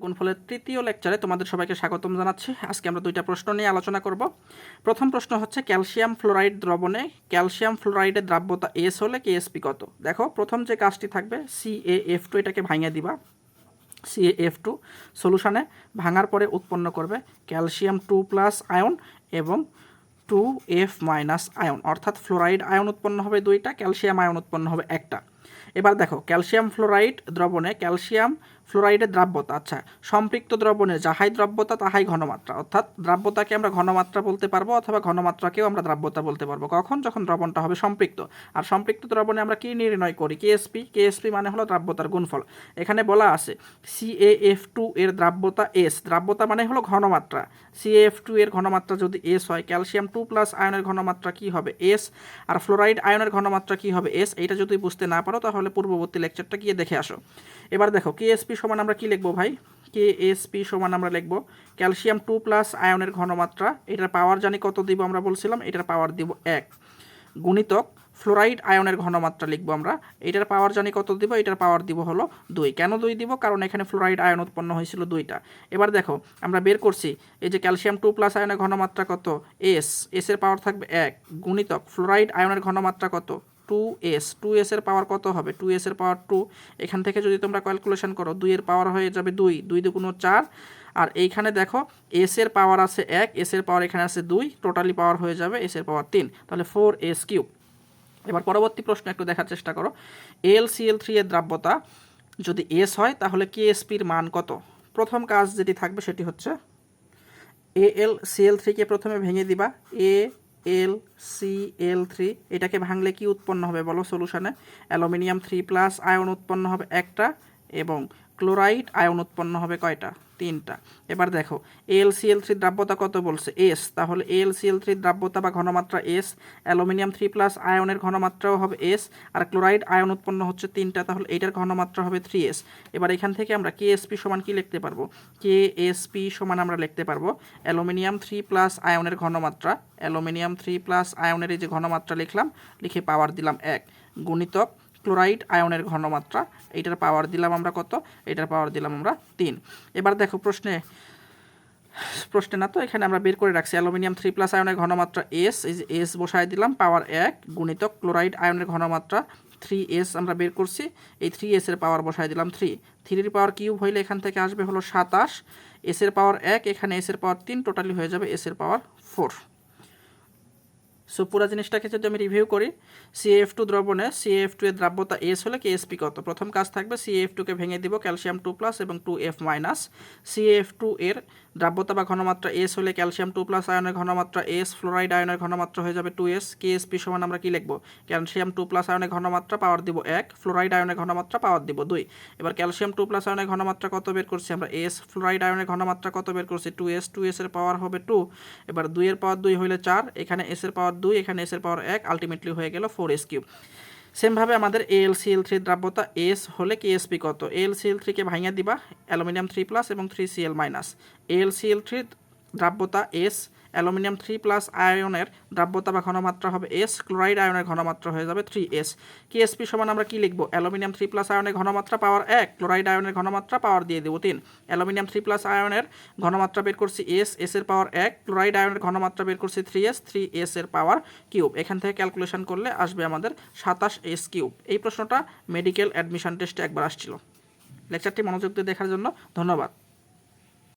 গুণফলের তৃতীয় লেকচারে তোমাদের সবাইকে স্বাগতম জানাচ্ছি। আজকে আমরা দুইটা প্রশ্ন নিয়ে আলোচনা করব। প্রথম প্রশ্ন হচ্ছে ক্যালসিয়াম ফ্লোরাইড দ্রবণে ক্যালসিয়াম ফ্লোরাইডের দ্রাব্যতা এস হলে কেএসপি কত? দেখো, প্রথম যে কাজটি থাকবে সি এ এফ টু এটাকে ভাঙিয়ে দিবা। সি এফ টু সলিউশনে ভাঙার পরে উৎপন্ন করবে ক্যালসিয়াম টু প্লাস আয়ন এবং টু এফ মাইনাস আয়ন অর্থাৎ ফ্লোরাইড আয়ন উৎপন্ন হবে দুইটা ক্যালসিয়াম আয়ন উৎপন্ন হবে একটা। এবার দেখো ক্যালসিয়াম ফ্লোরাইড দ্রবণে ক্যালসিয়াম ফ্লোরাইডের দ্রাব্যতা আচ্ছা সম্পৃক্ত দ্রবণে যাহাই দ্রাব্যতা তাহাই ঘনমাত্রা। অর্থাৎ দ্রাব্যতাকে আমরা ঘনমাত্রা বলতে পারব অথবা ঘনমাত্রাকেও আমরা দ্রাব্যতা বলতে পারব। কখন? যখন দ্রবণটা হবে সম্পৃক্ত। আর সম্পৃক্ত দ্রবণে আমরা কী নির্ণয় করি? কেএসপি কেএসপি মানে হলো দ্রাব্যতার গুণফল। এখানে বলা আছে সিএএফ টু এর দ্রাব্যতা এস দ্রাব্যতা মানে হলো ঘনমাত্রা। সিএফ টু এর ঘনমাত্রা যদি এস হয়, ক্যালসিয়াম টু প্লাস আয়নের ঘনমাত্রা কী হবে? এস আর ফ্লোরাইড আয়নের ঘনমাত্রা কী হবে? এস এইটা যদি বুঝতে না পারো, তাহলে পূর্ববর্তী লেকচারটা গিয়ে দেখে আসো। এবার দেখো কেএসপি সমান আমরা কি লিখব ভাই? কেএসপি সমান আমরা লিখব। ক্যালসিয়াম টু প্লাস আয়নের ঘনমাত্রা, এটার পাওয়ার জানি কত দিব আমরা বলছিলাম? এটার পাওয়ার দিব এক। গুণিতক ফ্লোরাইড আয়নের ঘনমাত্রা লিখব আমরা। এটার পাওয়ার জানি কত দিব? এটার পাওয়ার দিব হলো দুই। কেন দুই দিব? কারণ এখানে ফ্লোরাইড আয়ন উৎপন্ন হয়েছিল দুইটা। এবার দেখো, আমরা বের করছি, এই যে ক্যালসিয়াম টু প্লাস আয়নের ঘনমাত্রা কত? এস এস এর পাওয়ার থাকবে এক। গুণিতক ফ্লোরাইড আয়নের ঘনমাত্রা কত? টু এস টু এস এর পাওয়ার কত হবে? টু এস এর পাওয়ার টু এখান থেকে যদি তোমরা ক্যালকুলেশন করো দুইয়ের পাওয়ার হয়ে যাবে দুই দুই দুগুণ চার, আর এইখানে দেখো এস এর পাওয়ার আছে এক এস এর পাওয়ার এখানে আছে দুই টোটালি পাওয়ার হয়ে যাবে এস এর পাওয়ার তিন, তাহলে ফোর এস কিউব এবার পরবর্তী প্রশ্ন একটু দেখার চেষ্টা করো। এল সিএল থ্রি এর দ্রাব্যতা যদি এস হয়, তাহলে কেএসপির মান কত? প্রথম কাজ যেটি থাকবে সেটি হচ্ছে এ এল সিএল থ্রিকে প্রথমে ভেঙে দিবা। এ এল সি এল থ্রি এটাকে ভাঙলে কি উৎপন্ন হবে বলো? সলিউশনে অ্যালুমিনিয়াম থ্রি প্লাস আয়ন উৎপন্ন হবে একটা। এবং ক্লোরাইড আয়ন উৎপন্ন হবে কয়টা? তিনটা। এবার দেখো এল সিএল থ্রি দ্রাব্যতা কত বলছে? এস তাহলে এল সিএল থ্রি দ্রাব্যতা বা ঘনমাত্রা এস অ্যালুমিনিয়াম থ্রি প্লাস আয়নের ঘনমাত্রাও হবে এস আর ক্লোরাইড আয়ন উৎপন্ন হচ্ছে তিনটা, তাহলে এটার ঘনমাত্রা হবে থ্রি এস এবার এখান থেকে আমরা কে এসপি সমান কি লিখতে পারব? কে এসপি সমান আমরা লিখতে পারব অ্যালুমিনিয়াম থ্রি প্লাস আয়নের ঘনমাত্রা। অ্যালুমিনিয়াম থ্রি প্লাস আয়নের এই যে ঘনমাত্রা লিখলাম, লিখে পাওয়ার দিলাম এক। গুণিতক ক্লোরাইড আয়নের ঘনমাত্রা, এইটার পাওয়ার দিলাম আমরা কত? এটার পাওয়ার দিলাম আমরা তিন। এবার দেখো প্রশ্নে প্রশ্নে না তো, এখানে আমরা বের করে রাখছি। অ্যালুমিনিয়াম থ্রি প্লাস আয়নের ঘনমাত্রা এস এই যে এস বসায় দিলাম পাওয়ার এক গুণিতক ক্লোরাইড আয়নের ঘনমাত্রা থ্রি এস আমরা বের করছি। এই থ্রি এস এর পাওয়ার বসায় দিলাম থ্রি। থ্রির পাওয়ার কিউব হইলে এখান থেকে আসবে হলো সাতাশ। এস এর পাওয়ার এক, এখানে এস এর পাওয়ার তিন টোটালি হয়ে যাবে এস এর পাওয়ার ফোর সো পুরো জিনিসটাকে যদি আমি রিভিউ করি সিএফ টু দ্রবণে সিএফ টু এর দ্রাব্যতা এস হলে কেএসপি কত? প্রথম কাজ থাকবে সিএফ টুকে ভেঙে দিব ক্যালসিয়াম টু প্লাস এবং two F minus CF two এর দ্রাব্যতা বা ঘনমাত্রা এস হলে ক্যালসিয়াম টু প্লাস আয়নের ঘনমাত্রা এস ফ্লোরাইড আয়নের ঘনমাত্রা হয়ে যাবে টু এস কেএসপি সমান আমরা কি লিখব? ক্যালসিয়াম টু প্লাস আয়নের ঘনমাত্রা পাওয়ার দিব এক ফ্লোরাইড আয়নের ঘনমাত্রা পাওয়ার দিব দুই। এবার ক্যালসিয়াম টু প্লাস আয়নের ঘনমাত্রা কত বের করছি আমরা? এস ফ্লোরাইড আয়নের ঘনমাত্রা কত বের করছি? টু এস টু এস এর পাওয়ার হবে টু এবার দুইয়ের পাওয়ার দুই হলে চার, এখানে এস এর পাওয়ার দুই, এখানে এস এর পাওয়ার এক আলটিমেটলি হয়ে গেল ফোর এস কিউব সেমভাবে আমাদের এল সিএল থ্রি দ্রাব্যতা এস হলে কেএসপি কত? এল সিএল থ্রিকে ভাঙিয়ে দিবা, অ্যালুমিনিয়াম থ্রি প্লাস এবং three Cl minus Al Cl three দ্রাব্যতা S aluminium three plus আয়নের দ্রাব্যতা বা ঘনমাত্রা হবে এস ক্লোরাইড আয়নের ঘনমাত্রা হয়ে যাবে থ্রি এস কেএসপি সমান আমরা কি লিখব? অ্যালুমিনিয়াম থ্রি প্লাস আয়নের ঘনমাত্রা পাওয়ার এক ক্লোরাইড আয়নের ঘনমাত্রা পাওয়ার দিয়ে দেবো তিন। অ্যালুমিনিয়াম থ্রি প্লাস আয়নের ঘনমাত্রা বের করছি এস এস এর পাওয়ার এক ক্লোরাইড আয়নের ঘনমাত্রা বের করছি থ্রি এস থ্রি এস এর পাওয়ার কিউব এখান থেকে ক্যালকুলেশন করলে আসবে আমাদের সাতাশ এস কিউব এই প্রশ্নটা মেডিকেল অ্যাডমিশন টেস্টে একবার আসছিল। লেকচারটি মনোযোগ দিয়ে দেখার জন্য ধন্যবাদ।